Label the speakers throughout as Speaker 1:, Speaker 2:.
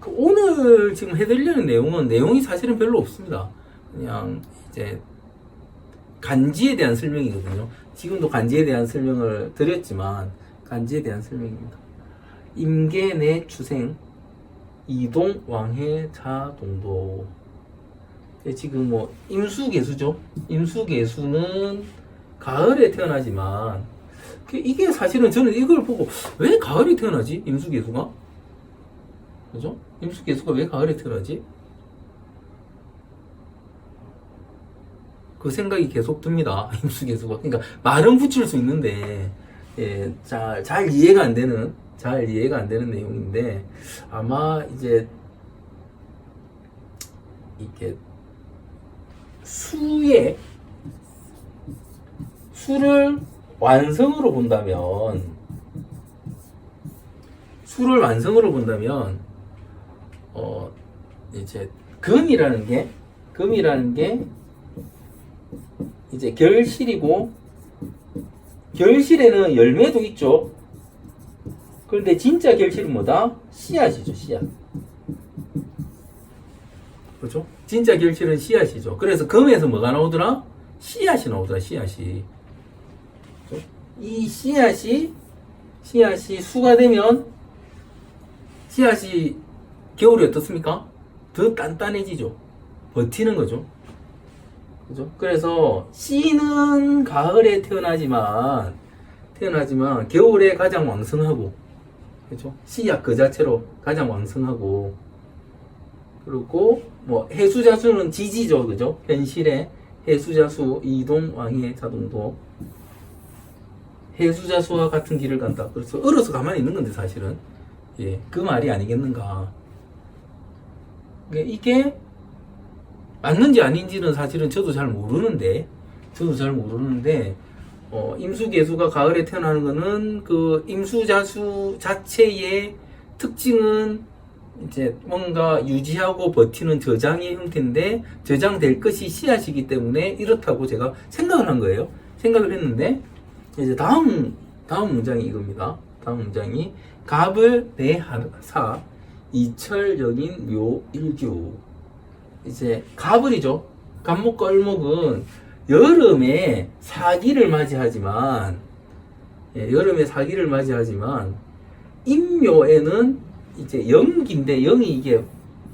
Speaker 1: 그 오늘 지금 해드리려는 내용은 내용이 사실은 별로 없습니다. 그냥 이제 간지에 대한 설명이거든요. 지금도 간지에 대한 설명을 드렸지만 간지에 대한 설명입니다. 임계 내 추생 이동 왕해 자 동도 예, 지금 뭐 임수 개수죠. 임수 개수는 가을에 태어나지만 그 이게 사실은 저는 이걸 보고 왜 가을에 태어나지? 임수 개수가 그죠? 임수개수가 왜 가을에 태어나지? 그 생각이 계속 듭니다. 임수개수가 그러니까 말은 붙일 수 있는데 예, 잘, 잘 이해가 안 되는 잘 이해가 안 되는 내용인데 아마 이제 이게 수의 수를 완성으로 본다면 수를 완성으로 본다면 어 이제 금이라는 게 금이라는 게 이제 결실이고 결실에는 열매도 있죠. 그런데 진짜 결실은 뭐다? 씨앗이죠, 씨앗. 그렇죠? 진짜 결실은 씨앗이죠. 그래서 금에서 뭐가 나오더라? 씨앗이 나오더라, 씨앗이. 이 씨앗이, 씨앗이 수가 되면, 씨앗이 겨울에 어떻습니까? 더 단단해지죠. 버티는 거죠. 그죠? 그래서 씨는 가을에 태어나지만, 태어나지만 겨울에 가장 왕성하고, 그죠? 씨앗 그 자체로 가장 왕성하고, 그리고 뭐 해수자수는 지지죠, 그죠? 현실에 해수자수 이동 왕의 자동도 해수자수와 같은 길을 간다. 그래서 얼어서 가만히 있는 건데 사실은 예, 그 말이 아니겠는가? 그러니까 이게 맞는지 아닌지는 사실은 저도 잘 모르는데 저도 잘 모르는데 어, 임수개수가 가을에 태어나는 거는 그 임수자수 자체의 특징은 이제 뭔가 유지하고 버티는 저장의 형태인데 저장될 것이 씨앗이기 때문에 이렇다고 제가 생각을 한 거예요. 생각을 했는데 이제 다음 다음 문장이 이겁니다. 다음 문장이 갑을 내하사 이철연인 묘일규 이제 가을이죠. 갑목과 을목은 여름에 사기를 맞이하지만 예, 여름에 사기를 맞이하지만 임묘에는 이제 영기인데 영이 이게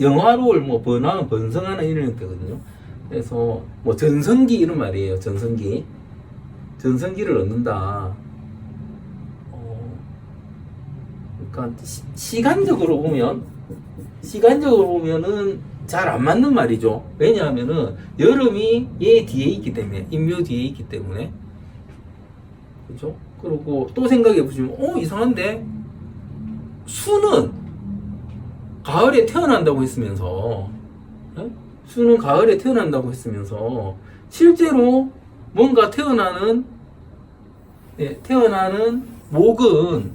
Speaker 1: 영화로울 뭐 번화 번성하는 이런 형태거든요. 그래서 뭐 전성기 이런 말이에요. 전성기 전성기를 얻는다. 어, 그러니까 시, 시간적으로 보면 시간적으로 보면은 잘 안 맞는 말이죠. 왜냐하면은 여름이 얘 뒤에 있기 때문에 임묘 뒤에 있기 때문에 그죠? 그리고 또 생각해 보시면 어 이상한데 수는 가을에 태어난다고 했으면서 예? 수는 가을에 태어난다고 했으면서 실제로 뭔가 태어나는 예, 태어나는 목은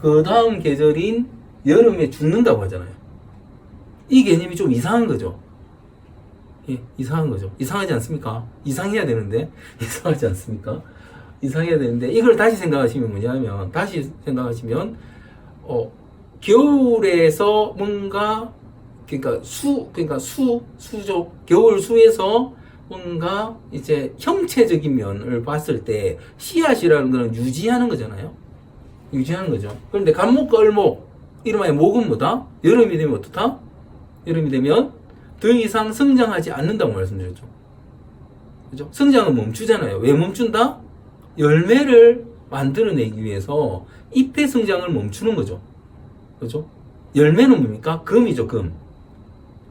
Speaker 1: 그 다음 계절인 여름에 죽는다고 하잖아요. 이 개념이 좀 이상한 거죠. 예, 이상한 거죠. 이상하지 않습니까? 이상해야 되는데 이상하지 않습니까? 이상해야 되는데 이걸 다시 생각하시면 뭐냐면 다시 생각하시면 어 겨울에서 뭔가 그러니까 수 그러니까 수 수죠 겨울 수에서 뭔가 이제 형체적인 면을 봤을 때 씨앗이라는 거는 유지하는 거잖아요. 유지하는 거죠. 그런데 간목과 을목 이름하여 목은 뭐다? 여름이 되면 어떻다? 여름이 되면 더 이상 성장하지 않는다고 말씀드렸죠. 그죠? 성장은 멈추잖아요. 왜 멈춘다? 열매를 만들어내기 위해서 잎의 성장을 멈추는 거죠. 그죠? 열매는 뭡니까? 금이죠, 금.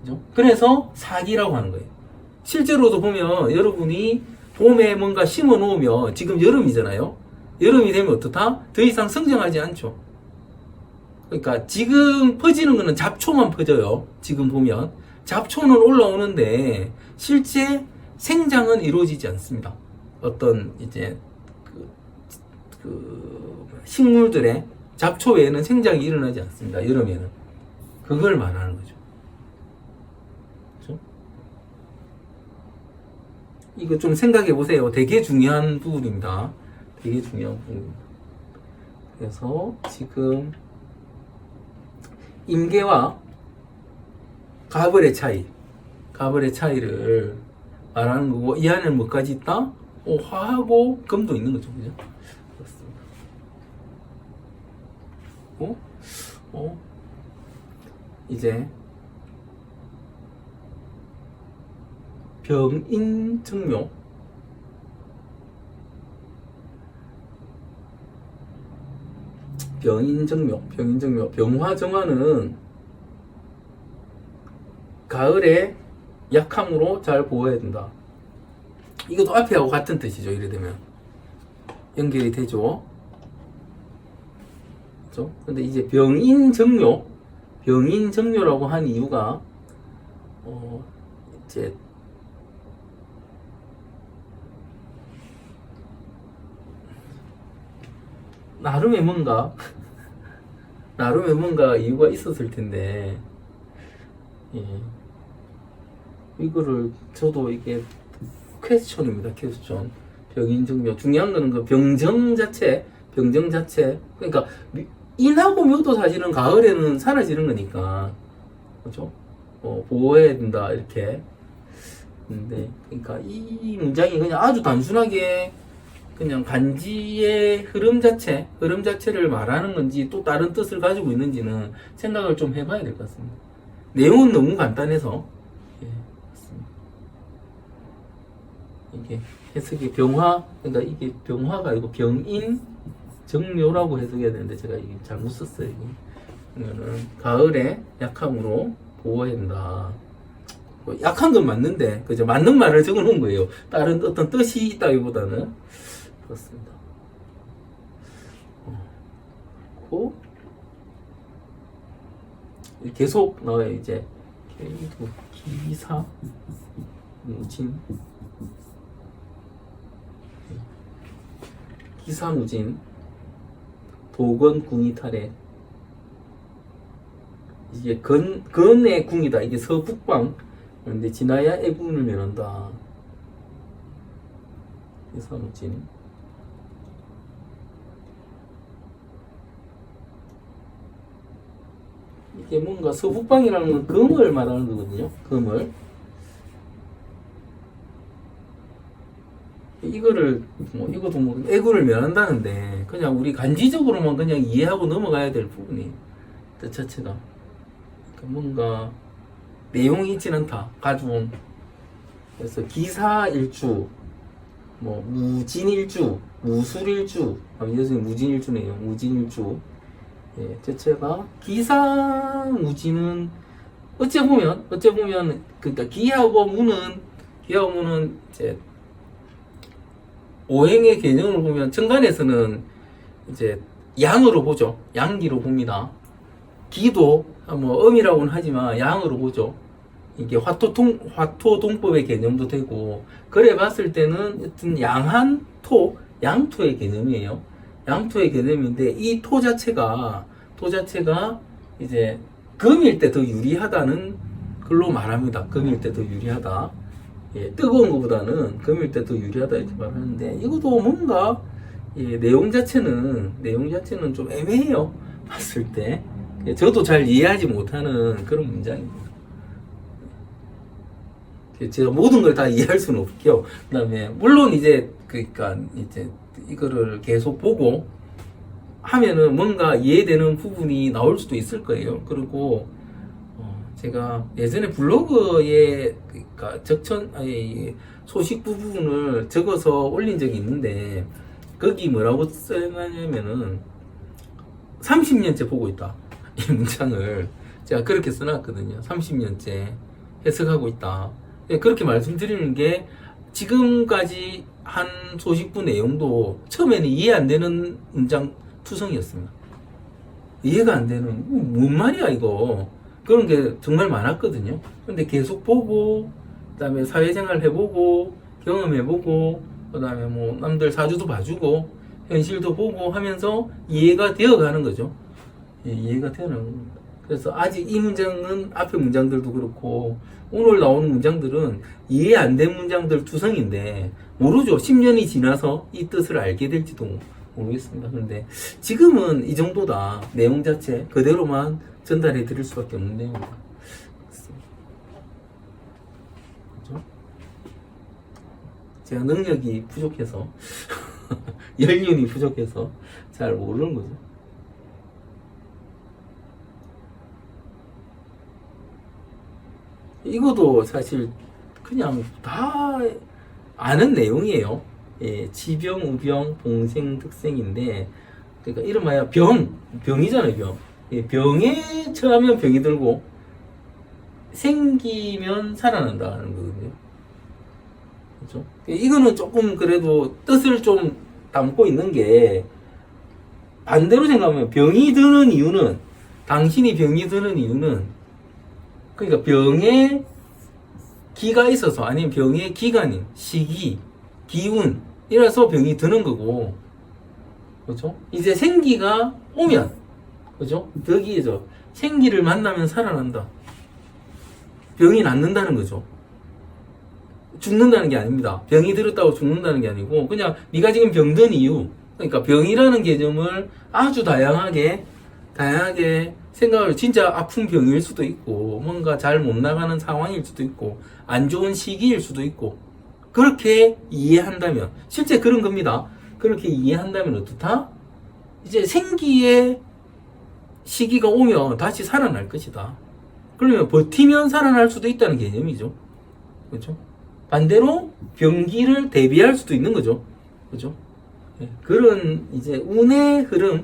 Speaker 1: 그죠? 그래서 사기라고 하는 거예요. 실제로도 보면 여러분이 봄에 뭔가 심어 놓으면 지금 여름이잖아요. 여름이 되면 어떻다? 더 이상 성장하지 않죠. 그러니까 지금 퍼지는 거는 잡초만 퍼져요. 지금 보면. 잡초는 올라오는데 실제 생장은 이루어지지 않습니다. 어떤 이제 그, 그 식물들의 잡초 외에는 생장이 일어나지 않습니다. 여름에는. 그걸 말하는 거죠. 그렇죠? 이거 좀 생각해 보세요. 되게 중요한 부분입니다. 되게 중요한 부분입니다. 그래서 지금 임계와 가벌의 차이, 가벌의 차이를 말하는 거고 이 안에 뭐까지 있다? 어, 화하고 금도 있는 거죠, 그죠? 그렇습니다. 어? 어? 이제 병인 증묘 병인증묘 병인증묘 병화정화는 가을에 약함으로 잘 보호해야 된다. 이것도 앞에 하고 같은 뜻이죠. 이래 되면 연결이 되죠. 그죠? 근데 이제 병인정묘, 병인정묘라고 한 이유가 어 이제 나름의 뭔가 나름의 뭔가 이유가 있었을 텐데. 예. 이거를 저도 이게 퀘스천입니다 퀘스천 병인증묘 중요한 거는 그 병정 자체 병정 자체. 그러니까 미- 인하고 묘도 사실은 가을에는 사라지는 거니까. 그죠? 어, 보호해야 된다 이렇게. 근데 그러니까 이 문장이 그냥 아주 단순하게 그냥 간지의 흐름 자체 흐름 자체를 말하는 건지 또 다른 뜻을 가지고 있는지는 생각을 좀 해봐야 될 것 같습니다 내용은 너무 간단해서 예. 이게 해석이 병화 그러니까 이게 병화가 아니고 병인 정묘라고 해석해야 되는데 제가 이게 잘못 썼어요. 이게. 그러면은 가을에 약함으로 보호해야 된다. 뭐 약한 건 맞는데 그죠 맞는 말을 적어놓은 거예요. 다른 어떤 뜻이 있다기보다는 그렇습니다. 어, 고 계속 나와요 이제. K도 기사 무진. 기사 무진. 도건 궁이 탈에 이게 건 건의 궁이다. 이게 서북방. 그런데 지나야 애군을 면한다. 기사무진 이게 뭔가 서북방이라는 건 금을 말하는 거거든요. 금을. 이거를 뭐 이것도 뭐 애구를 면한다는데 그냥 우리 간지적으로만 그냥 이해하고 넘어가야 될 부분이 뜻 자체가. 그러니까 뭔가 내용이 있지는 않다. 가져온 그래서 기사일주 뭐 무진일주 무술일주. 아, 예수님 무진일주네요. 무진일주 예, 대체가 기사무지는 어째 보면 어째 보면 그러니까 기하고 무는 기하고 무는 이제 오행의 개념을 보면 천간에서는 이제 양으로 보죠. 양기로 봅니다. 기도 뭐 음이라고는 하지만 양으로 보죠. 이게 화토동 화토동법의 개념도 되고 그래 봤을 때는 어떤 양한 토 양토의 개념이에요. 양토의 개념인데 이 토 자체가 토 자체가 이제 금일 때 더 유리하다는 걸로 말합니다. 금일 때 더 유리하다. 예, 뜨거운 것보다는 금일 때 더 유리하다 이렇게 말하는데 이것도 뭔가 예, 내용 자체는 내용 자체는 좀 애매해요. 봤을 때 예, 저도 잘 이해하지 못하는 그런 문장입니다. 예, 제가 모든 걸 다 이해할 수는 없고요. 그다음에 물론 이제 그러니까 이제 이거를 계속 보고 하면은 뭔가 이해되는 부분이 나올 수도 있을 거예요. 그리고 어, 제가 예전에 블로그에 그러니까 적천 아니 소식 부분을 적어서 올린 적이 있는데 거기 뭐라고 써놨냐면은 30년째 보고 있다 이 문장을 제가 그렇게 써놨거든요. 30년째 해석하고 있다. 예, 그렇게 말씀드리는 게 지금까지 한 소식부 내용도 처음에는 이해 안 되는 문장 투성이었습니다. 이해가 안 되는 어, 뭔 말이야 이거 그런 게 정말 많았거든요. 근데 계속 보고 그다음에 사회생활 해보고 경험해보고 그다음에 뭐 남들 사주도 봐주고 현실도 보고 하면서 이해가 되어가는 거죠. 예, 이해가 되는. 그래서 아직 이 문장은 앞에 문장들도 그렇고 오늘 나오는 문장들은 이해 안 된 문장들 투성인데 모르죠. 10년이 지나서 이 뜻을 알게 될지도 모르겠습니다. 근데 지금은 이 정도다. 내용 자체 그대로만 전달해 드릴 수밖에 없는 내용입니다. 그렇죠? 제가 능력이 부족해서 연륜이 부족해서 잘 모르는 거죠. 이것도 사실 그냥 다 아는 내용이에요. 예, 지병, 우병, 봉생 특성인데, 그러니까 이름하여 병, 병이잖아요, 병. 예, 병에 처하면 병이 들고, 생기면 살아난다는 거거든요. 그죠? 이거는 조금 그래도 뜻을 좀 담고 있는 게, 반대로 생각하면 병이 드는 이유는, 당신이 병이 드는 이유는, 그러니까 병에 기가 있어서, 아니면 병의 기간인, 시기, 기운, 이라서 병이 드는 거고, 그죠? 이제 생기가 오면, 그죠? 덕이죠. 생기를 만나면 살아난다. 병이 낫는다는 거죠. 죽는다는 게 아닙니다. 병이 들었다고 죽는다는 게 아니고 그냥 네가 지금 병든 이유 그러니까 병이라는 개념을 아주 다양하게 다양하게 생각을 진짜 아픈 병일 수도 있고 뭔가 잘 못 나가는 상황일 수도 있고 안 좋은 시기일 수도 있고 그렇게 이해한다면 실제 그런 겁니다. 그렇게 이해한다면 어떻다? 이제 생기의 시기가 오면 다시 살아날 것이다. 그러면 버티면 살아날 수도 있다는 개념이죠. 그렇죠? 반대로 병기를 대비할 수도 있는 거죠. 그죠? 예, 그런 이제 운의 흐름,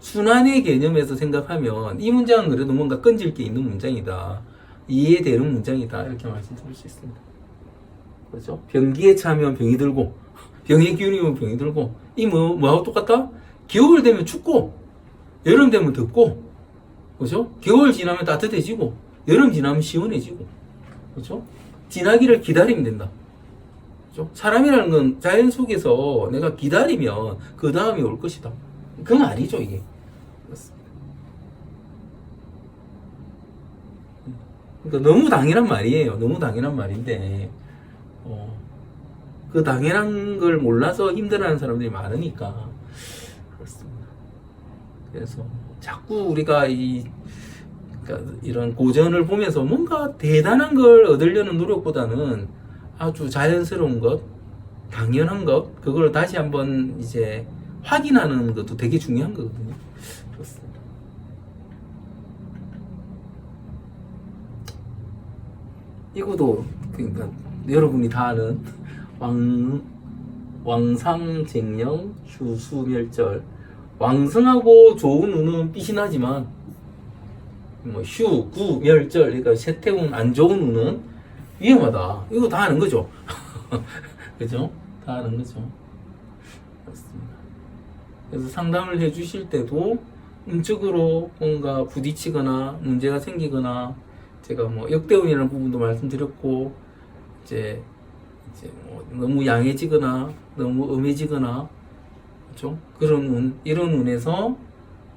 Speaker 1: 순환의 개념에서 생각하면 이 문장은 그래도 뭔가 끈질 게 있는 문장이다. 이해되는 문장이다. 이렇게 말씀드릴 수 있습니다. 그렇죠? 병기에 차면 병이 들고, 병의 기운이 오면 병이 들고, 이 뭐, 뭐하고 똑같다? 겨울 되면 춥고, 여름 되면 덥고, 그죠? 겨울 지나면 따뜻해지고, 여름 지나면 시원해지고, 그죠? 지나기를 기다리면 된다. 그죠? 사람이라는 건 자연 속에서 내가 기다리면 그 다음이 올 것이다. 그 말이죠, 이게. 그러니까 너무 당연한 말이에요. 너무 당연한 말인데, 어, 그 당연한 걸 몰라서 힘들어하는 사람들이 많으니까. 그렇습니다. 그래서 자꾸 우리가 이 그러니까 이런 고전을 보면서 뭔가 대단한 걸 얻으려는 노력보다는 아주 자연스러운 것, 당연한 것, 그걸 다시 한번 이제 확인하는 것도 되게 중요한 거거든요. 그렇습니다. 이거도 그러니까 여러분이 다 아는 왕 왕상쟁령 휴수멸절 왕성하고 좋은 운은 삐신하지만 뭐 휴, 구, 멸절 그러니까 세태운 안 좋은 운은 위험하다. 이거 다 아는 거죠. 그죠? 다 아는 거죠. 그렇습니다. 그래서 상담을 해 주실 때도 음적으로 뭔가 부딪히거나 문제가 생기거나 제가 뭐 역대운이라는 부분도 말씀드렸고 이제 이제 뭐 너무 양해지거나 너무 음해지거나 그렇죠? 그런 운 이런 운에서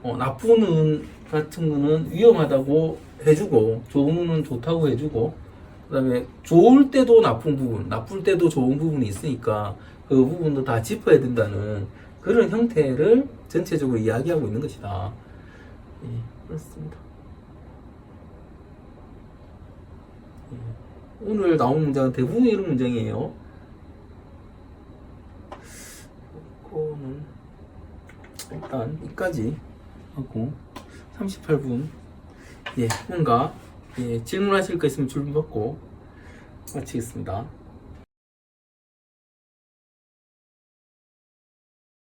Speaker 1: 어, 나쁜 운 같은 거는 위험하다고 해주고 좋은 운은 좋다고 해주고 그다음에 좋을 때도 나쁜 부분 나쁠 때도 좋은 부분이 있으니까 그 부분도 다 짚어야 된다는 그런 형태를 전체적으로 이야기하고 있는 것이다. 예, 그렇습니다. 예, 오늘 나온 문장은 대부분 이런 문장이에요. 이거는 일단 이까지 하고 38분 예 뭔가 예, 질문하실 거 있으면 질문 받고 마치겠습니다.